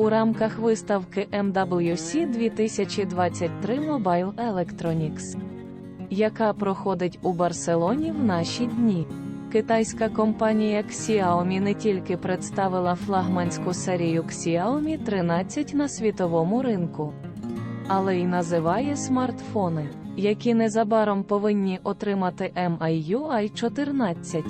у рамках виставки MWC 2023 Mobile Electronics, яка проходить у Барселоні в наші дні. Китайська компанія Xiaomi не тільки представила флагманську серію Xiaomi 13 на світовому ринку, але й називає смартфони, які незабаром повинні отримати MIUI 14.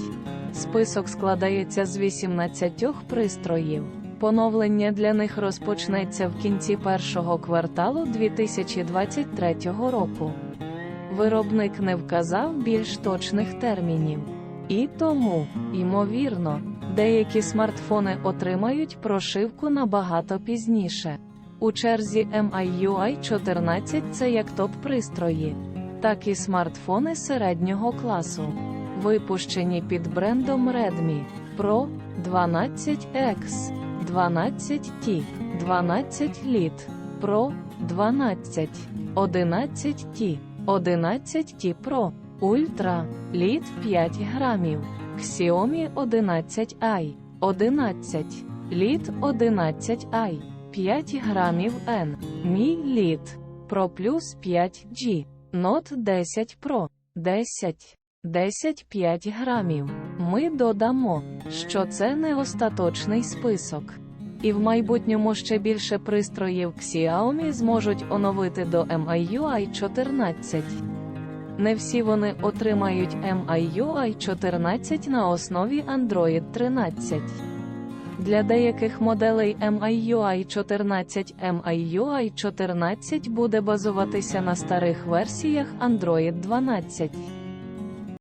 Список складається з 18 пристроїв. Поновлення для них розпочнеться в кінці першого кварталу 2023 року. Виробник не вказав більш точних термінів. І тому, ймовірно, деякі смартфони отримають прошивку набагато пізніше. У черзі MIUI 14 це як топ-пристрої, так і смартфони середнього класу, випущені під брендом Redmi Pro 12X, 12T, 12 Lite, Pro 12, 11T, 11T Pro, Ultra, Lite 5 грамів, Xiaomi 11i, 11, Lite 11i, 5 грамів N, Mi Lite, Pro Plus 5G, Note 10 Pro, 10, 10 5 грамів. Ми додамо, що це не остаточний список. І в майбутньому ще більше пристроїв Xiaomi зможуть оновити до MIUI 14. Не всі вони отримають MIUI 14 на основі Android 13. Для деяких моделей MIUI 14 MIUI 14 буде базуватися на старих версіях Android 12.